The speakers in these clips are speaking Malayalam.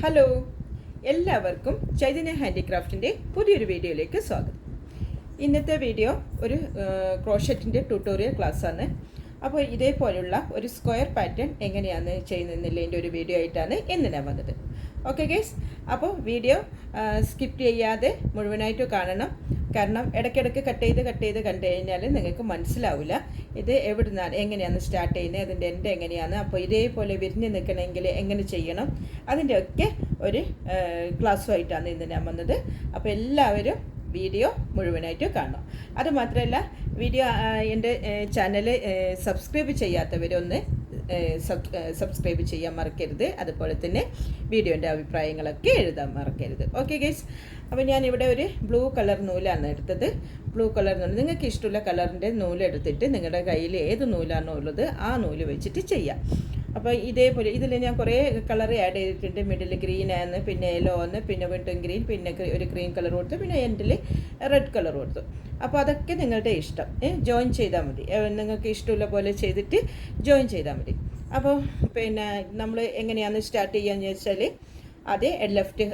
ഹലോ എല്ലാവർക്കും ചൈതന്യ ഹാൻഡിക്രാഫ്റ്റിന്റെ പുതിയൊരു വീഡിയോയിലേക്ക് സ്വാഗതം. ഇന്നത്തെ വീഡിയോ ഒരു ക്രോഷറ്റിന്റെ ട്യൂട്ടോറിയൽ ക്ലാസ്സാണ്. അപ്പോൾ ഇതേപോലുള്ള ഒരു സ്ക്വയർ പാറ്റേൺ എങ്ങനെയാണ് ചെയ്യുന്നതിന്റെ ഒരു വീഡിയോ ആയിട്ടാണ് ഇന്ന് ഞാൻ വന്നത്. ഓക്കെ ഗേസ് അപ്പോൾ വീഡിയോ സ്കിപ്പ് ചെയ്യാതെ മുഴുവനായിട്ട് കാണണം. കാരണം ഇടയ്ക്കിടയ്ക്ക് കട്ട് ചെയ്ത് കട്ട് ചെയ്ത് കണ്ടു കഴിഞ്ഞാൽ നിങ്ങൾക്ക് മനസ്സിലാവില്ല ഇത് എവിടുന്നാണ് എങ്ങനെയാണ് സ്റ്റാർട്ട് ചെയ്യുന്നത് അതിന്റെ എന്റെ എങ്ങനെയാണ്? അപ്പോൾ ഇതേപോലെ വിരിഞ്ഞ് നിൽക്കണമെങ്കിൽ എങ്ങനെ ചെയ്യണം? അതിന്റെ ഒക്കെ ഒരു ക്ലാസ്സുമായിട്ടാണ് ഇന്ന് ഞാൻ വന്നത്. അപ്പോൾ എല്ലാവരും വീഡിയോ മുഴുവനായിട്ട് കാണണം. അതുമാത്രമല്ല വീഡിയോ എന്റെ ചാനൽ സബ്സ്ക്രൈബ് ചെയ്യാത്തവരൊന്ന് സബ്സ്ക്രൈബ് ചെയ്യാൻ മറക്കരുത്. അതുപോലെ തന്നെ വീഡിയോന്റെ അഭിപ്രായങ്ങളൊക്കെ എഴുതാൻ മറക്കരുത്. ഓക്കെ ഗൈസ് അപ്പോൾ ഞാനിവിടെ ഒരു ബ്ലൂ കളർ നൂലാണ് എടുത്തത്. ബ്ലൂ കളർ നൂൽ. നിങ്ങൾക്ക് ഇഷ്ടമുള്ള കളറിന്റെ നൂലെടുത്തിട്ട് നിങ്ങളുടെ കയ്യിൽ ഏത് നൂലാണോ ഉള്ളത് ആ നൂൽ വെച്ചിട്ട് ചെയ്യാം. അപ്പോൾ ഇതേപോലെ ഇതിൽ ഞാൻ കുറേ കളർ ആഡ് ചെയ്തിട്ടുണ്ട്. മിഡിൽ ഗ്രീൻ ആണ് പിന്നെ യെല്ലോ ആണ് പിന്നെ വീണ്ടും ഗ്രീൻ പിന്നെ ഒരു ഗ്രീൻ കളർ കൊടുത്തു പിന്നെ എൻഡിൽ റെഡ് കളർ കൊടുത്തു. അപ്പോൾ അതൊക്കെ നിങ്ങളുടെ ഇഷ്ടം. ജോയിൻ ചെയ്താൽ മതി. നിങ്ങൾക്ക് ഇഷ്ടമുള്ള പോലെ ചെയ്തിട്ട് ജോയിൻ ചെയ്താൽ മതി. അപ്പോൾ പിന്നെ നമ്മൾ എങ്ങനെയാണ് സ്റ്റാർട്ട് ചെയ്യാന്ന് വെച്ചാൽ അതേ ലെഫ്റ്റ്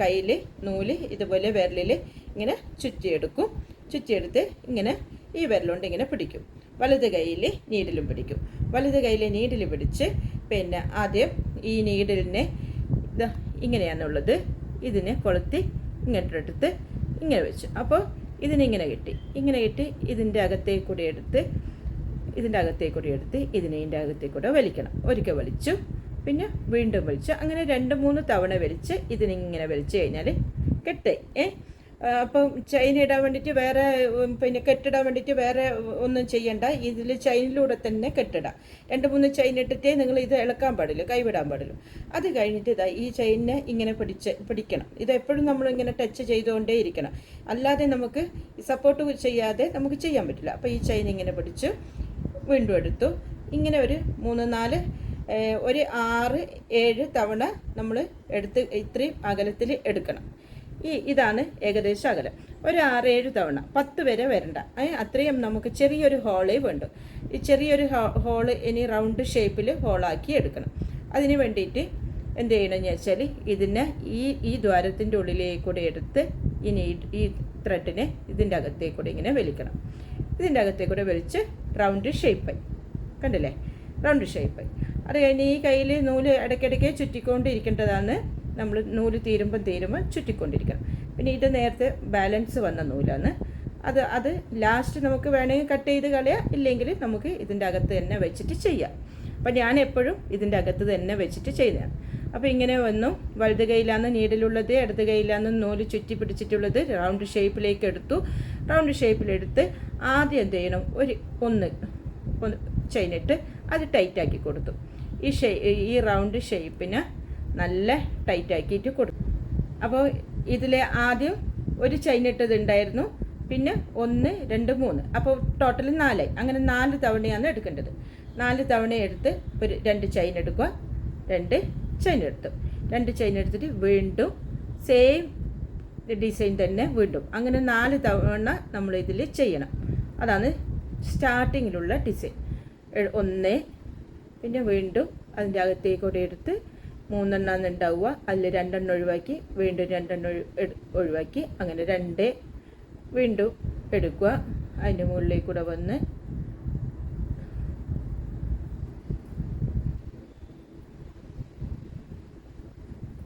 കയ്യിൽ നൂൽ ഇതുപോലെ വിരലിൽ ഇങ്ങനെ ചുറ്റിയെടുക്കും. ചുറ്റിയെടുത്ത് ഇങ്ങനെ ഈ വിരലുകൊണ്ട് ഇങ്ങനെ പിടിക്കും. വലത് കയ്യിൽ നീഡിലും പിടിക്കും. വലത് കയ്യിൽ നീഡിൽ പിടിച്ച് പിന്നെ ആദ്യം ഈ നീഡിലിനെ ഇങ്ങനെയാണുള്ളത്. ഇതിനെ കൊളുത്തി ഇങ്ങോട്ടെടുത്ത് ഇങ്ങനെ വെച്ചു. അപ്പോൾ ഇതിനിങ്ങനെ കിട്ടി. ഇങ്ങനെ കിട്ടി ഇതിന്റെ അകത്തേക്ക് കൂടി എടുത്ത് ഇതിന്റെ അകത്തേക്ക് കൂടി എടുത്ത് ഇതിനെ ഇതിന്റെ അകത്തേക്ക് കൂടെ വലിക്കണം. ഒരിക്കൽ വലിച്ചു പിന്നെ വീണ്ടും വലിച്ചു. അങ്ങനെ രണ്ട് മൂന്ന് തവണ വലിച്ച് ഇതിനിങ്ങനെ വലിച്ചു കഴിഞ്ഞാൽ കെട്ടേ. ഏ? അപ്പം ചെയിൻ ഇടാൻ വേണ്ടിയിട്ട് വേറെ പിന്നെ കെട്ടിടാൻ വേണ്ടിയിട്ട് വേറെ ഒന്നും ചെയ്യണ്ട. ഇതിൽ ചെയിനിലൂടെ തന്നെ കെട്ടിടാം. രണ്ട് മൂന്ന് ചെയിൻ ഇട്ടിട്ടേ നിങ്ങൾ ഇത് ഇളക്കാൻ പാടില്ല കൈവിടാൻ പാടില്ല. അത് കഴിഞ്ഞിട്ട് ഇതാ ഈ ചെയിനെ ഇങ്ങനെ പിടിച്ച് പിടിക്കണം. ഇത് എപ്പോഴും നമ്മൾ ഇങ്ങനെ ടച്ച് ചെയ്തുകൊണ്ടേ ഇരിക്കണം. അല്ലാതെ നമുക്ക് സപ്പോർട്ട് ചെയ്യാതെ നമുക്ക് ചെയ്യാൻ പറ്റില്ല. അപ്പോൾ ഈ ചെയിൻ ഇങ്ങനെ പിടിച്ച് വീണ്ടും എടുത്തു. ഇങ്ങനെ ഒരു മൂന്ന് നാല് ഒരു ആറ് ഏഴ് തവണ നമ്മൾ എടുത്ത് ഇത്രയും അകലത്തിൽ എടുക്കണം. ഈ ഇതാണ് ഏകദേശം അകലം. ഒരു ആറേഴ് തവണ പത്ത് വരെ വരണ്ട. അത്രയും നമുക്ക് ചെറിയൊരു ഹോളേ വേണ്ടു. ഈ ചെറിയൊരു ഹോൾ ഇനി റൗണ്ട് ഷേപ്പിൽ ഹോളാക്കി എടുക്കണം. അതിന് വേണ്ടിയിട്ട് എന്ത് ചെയ്യണമെന്ന് വെച്ചാൽ ഇതിനെ ഈ ഈ ദ്വാരത്തിന്റെ ഉള്ളിലേക്കൂടെ എടുത്ത് ഇനി ഈ ത്രെഡിനെ ഇതിന്റെ അകത്തേക്കൂടെ ഇങ്ങനെ വലിക്കണം. ഇതിന്റെ അകത്തേക്കൂടെ വലിച്ച് റൗണ്ട് ഷേപ്പായി കണ്ടില്ലേ? റൗണ്ട് ഷേപ്പായി അത് കഴിഞ്ഞ് ഈ കയ്യിൽ നൂൽ ഇടയ്ക്കിടയ്ക്ക് ചുറ്റിക്കൊണ്ടിരിക്കേണ്ടതാണ് നമ്മൾ നൂൽ തീരുമ്പം തീരുമ്പോൾ ചുറ്റിക്കൊണ്ടിരിക്കണം. പിന്നെ ഇത് നേരത്തെ ബാലൻസ് വന്ന നൂലാണ്. അത് അത് ലാസ്റ്റ് നമുക്ക് വേണമെങ്കിൽ കട്ട് ചെയ്ത് കളയാം. ഇല്ലെങ്കിൽ നമുക്ക് ഇതിന്റെ അകത്ത് തന്നെ വെച്ചിട്ട് ചെയ്യാം. അപ്പം ഞാൻ എപ്പോഴും ഇതിന്റെ അകത്ത് തന്നെ വെച്ചിട്ട് ചെയ്തതാണ് അപ്പോൾ ഇങ്ങനെ വന്നു. വലത് കൈയിലാണ് നീഡിലുള്ളത് ഇടത് കൈയിലാണ് നൂൽ ചുറ്റി പിടിച്ചിട്ടുള്ളത്. റൗണ്ട് ഷേപ്പിലേക്ക് എടുത്തു. റൗണ്ട് ഷേപ്പിലെടുത്ത് ആദ്യം എന്ത് ചെയ്യണം? ഒരു ഒന്ന് ഒന്ന് ചെയിനിട്ട് അത് ടൈറ്റാക്കി കൊടുത്തു. ഈ ഷേ ഈ റൗണ്ട് ഷേപ്പിന് നല്ല ടൈറ്റ് ടൈറ്റാക്കിയിട്ട് കൊടുക്കും. അപ്പോൾ ഇതിൽ ആദ്യം ഒരു ചെയിൻ ഇട്ടത് ഉണ്ടായിരുന്നു പിന്നെ ഒന്ന് രണ്ട് മൂന്ന്. അപ്പോൾ ടോട്ടൽ നാലായി. അങ്ങനെ നാല് തവണയാണ് എടുക്കേണ്ടത്. നാല് തവണ എടുത്ത് ഒരു രണ്ട് ചെയിൻ എടുക്കുക. രണ്ട് ചെയിൻ എടുത്തു. രണ്ട് ചെയിൻ എടുത്തിട്ട് വീണ്ടും സെയിം ഡിസൈൻ തന്നെ വീണ്ടും. അങ്ങനെ നാല് തവണ നമ്മൾ ഇതിൽ ചെയ്യണം. അതാണ് സ്റ്റാർട്ടിങ്ങിലുള്ള ഡിസൈൻ ഒന്ന് പിന്നെ വീണ്ടും അതിന്റെ അകത്തേക്കൂടെ എടുത്ത് മൂന്നെണ്ണം ഉണ്ടാവുക അതിൽ രണ്ടെണ്ണം ഒഴിവാക്കി വീണ്ടും രണ്ടെണ്ണം ഒഴിവാക്കി. അങ്ങനെ രണ്ട് വീണ്ടും എടുക്കുക. അതിന്റെ മുകളിലേക്ക് കൂടെ വന്ന്.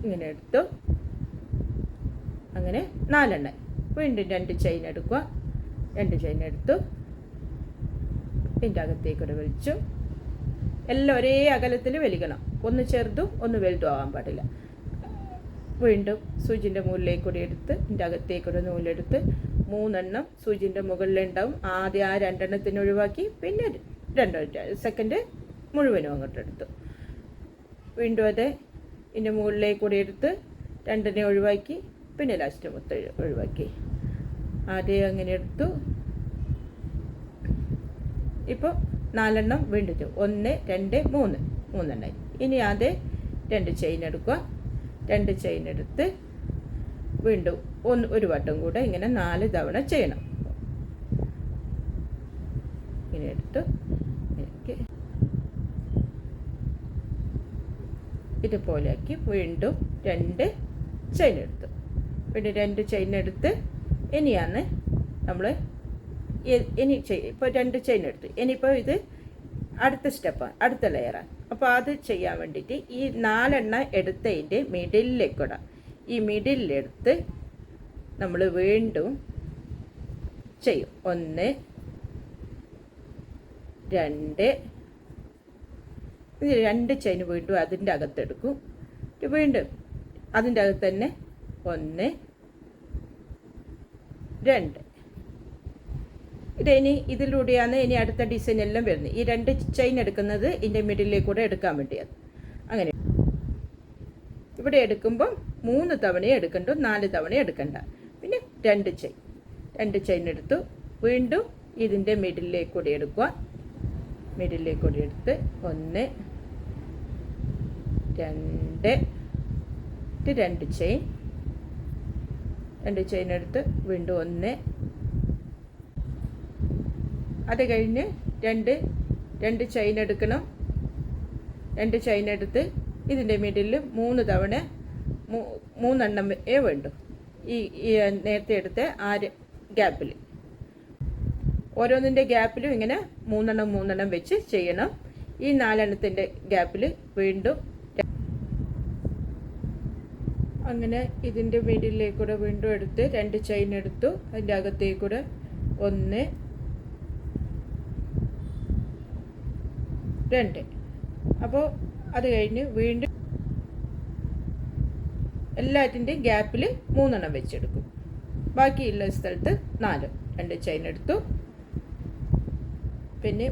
ഇങ്ങനെ എടുത്തു. അങ്ങനെ നാലെണ്ണം. വീണ്ടും രണ്ട് ചെയിൻ എടുക്കുക. രണ്ട് ചെയിൻ എടുത്തു. ഇതിന്റെ അകത്തേക്കൂടെ വലിച്ചു. എല്ലാം ഒരേ അകലത്തിൽ വലിക്കണം. ഒന്ന് ചെറുതും ഒന്ന് വലുതും ആവാൻ പാടില്ല. വീണ്ടും സൂചിന്റെ മുകളിലേക്ക് കൂടി എടുത്ത് ഇതിന്റെ അകത്തേക്കൂടെ നൂലെടുത്ത് മൂന്നെണ്ണം സൂചിന്റെ മുകളിലുണ്ടാവും. ആദ്യം ആ രണ്ടെണ്ണത്തിന് ഒഴിവാക്കി പിന്നെ രണ്ടെണ്ണം സെക്കൻഡ് മുഴുവനും അങ്ങോട്ട് എടുത്തു. വീണ്ടും അതെ ഇതിന്റെ മുകളിലേക്ക് കൂടി എടുത്ത് രണ്ടിനെ ഒഴിവാക്കി പിന്നെ ലാസ്റ്റ് മൊത്തം ഒഴിവാക്കി. ആദ്യം അങ്ങനെ എടുത്തു. ഇപ്പോൾ നാലെണ്ണം വീണ്ടും ഒന്ന് രണ്ട് മൂന്ന്. മൂന്നെണ്ണായി. ഇനി അത് രണ്ട് ചെയിൻ എടുക്കുക. രണ്ട് ചെയിൻ എടുത്ത് വീണ്ടും ഒന്ന് ഒരു വട്ടം കൂടെ ഇങ്ങനെ നാല് തവണ ചെയ്യണം. ഇങ്ങനെ എടുത്ത് ഇതുപോലെയാക്കി വീണ്ടും രണ്ട് ചെയിൻ എടുത്തു. വീണ്ടും രണ്ട് ചെയിൻ എടുത്ത് ഇനിയാണ് നമ്മൾ ഇനി ഇപ്പോൾ രണ്ട് ചെയിൻ എടുത്തു. ഇനിയിപ്പോൾ ഇത് അടുത്ത സ്റ്റെപ്പ് അടുത്ത ലെയറാണ് അപ്പോൾ അത് ചെയ്യാൻ വേണ്ടിയിട്ട് ഈ നാലെണ്ണ എടുത്തതിന്റെ മിഡിലിലേക്കൂടെ ഈ മിഡിലെടുത്ത് നമ്മൾ വീണ്ടും ചെയ്യും. ഒന്ന് രണ്ട് രണ്ട് ചെയിൻ വീണ്ടും അതിന്റെ അകത്തെടുക്കും വീണ്ടും അതിന്റെ അകത്ത് തന്നെ ഒന്ന് രണ്ട്. ഇത് ഇനി ഇതിലൂടെയാണ് ഇനി അടുത്ത ഡിസൈൻ എല്ലാം വരുന്നത്. ഈ രണ്ട് ചെയിൻ എടുക്കുന്നത് ഇതിന്റെ മിഡിലേക്ക് കൂടെ എടുക്കാൻ വേണ്ടിയാണ്. അങ്ങനെ. ഇവിടെ എടുക്കുമ്പോൾ മൂന്ന് തവണയും എടുക്കണ്ടു നാല് തവണ എടുക്കണ്ട. പിന്നെ രണ്ട് ചെയിൻ രണ്ട് ചെയിൻ എടുത്തു. വീണ്ടും ഇതിന്റെ മിഡിലേക്ക് കൂടി എടുക്കുക. മിഡിലേക്ക് കൂടി എടുത്ത് ഒന്ന് രണ്ട്. രണ്ട് ചെയിൻ രണ്ട് ചെയിൻ എടുത്ത് വീണ്ടും ഒന്ന് അത് കഴിഞ്ഞ് രണ്ട് രണ്ട് ചെയിൻ എടുക്കണം. രണ്ട് ചെയിൻ എടുത്ത് ഇതിന്റെ മിഡിൽ മൂന്ന് തവണ മൂന്നെണ്ണം ഏ വേണ്ടു. ഈ നേരത്തെ എടുത്ത ആ ഗ്യാപ്പിൽ ഓരോന്നിന്റെ ഗ്യാപ്പിലും ഇങ്ങനെ മൂന്നെണ്ണം മൂന്നെണ്ണം വെച്ച് ചെയ്യണം. ഈ നാലെണ്ണത്തിന്റെ ഗ്യാപ്പിൽ വീണ്ടും അങ്ങനെ ഇതിന്റെ മിഡിലേക്കൂടെ വീണ്ടും എടുത്ത് രണ്ട് ചെയിൻ എടുത്തു. അതിന്റെ അകത്തേക്കൂടെ ഒന്ന് രണ്ട് അപ്പോൾ അത് കഴിഞ്ഞ് വീണ്ടും എല്ലാറ്റിന്റെയും ഗ്യാപ്പിൽ മൂന്നെണ്ണം വെച്ചെടുക്കും. ബാക്കിയുള്ള സ്ഥലത്ത് നാല് രണ്ട് ചെയിൻ എടുത്തു. പിന്നെ